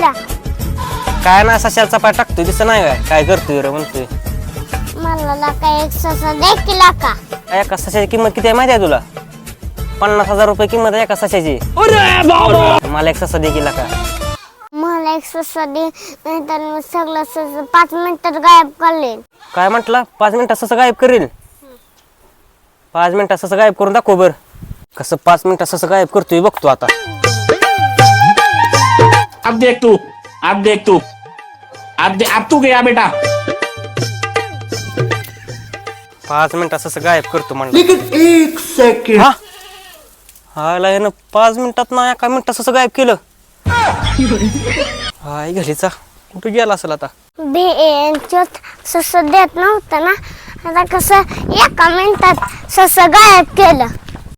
करतोय ला काय ना सशाचा पाय टाकतोय दिसत नाही काय? काय करतोय रे म्हणतोय? मला ला काय एक ससा देखील का काय एका सशाची किंमत किती आहे माहिती आहे तुला? पन्नास हजार रुपये किंमत आहे एका सशाची. मला एक ससा देखील का मला एक ससा दे नाहीतर मी सगळं सस पाच मिनिटात गायब करले काय म्हटलं? पाच मिनिटात ससं गायब करील पाच मिनिटात ससं गायब करून दाखव बर. कसं पाच मिनिटात ससं गायब करतोय बघतो आता. अब देख तू अब देख तू अब दे, अब तू गया बेटा पाच मिनिटात ससं गायब करतो म्हणलं लेकिन एक सेकंड हा हायला यानं पाच मिनिटात ना एका मिनिटात ससं गायब केलं हाय घरीचा कुठे गेला असेल आता बेंचोत सस देत नव्हतं ना आता कसं एका मिनिटात सस गायब केलं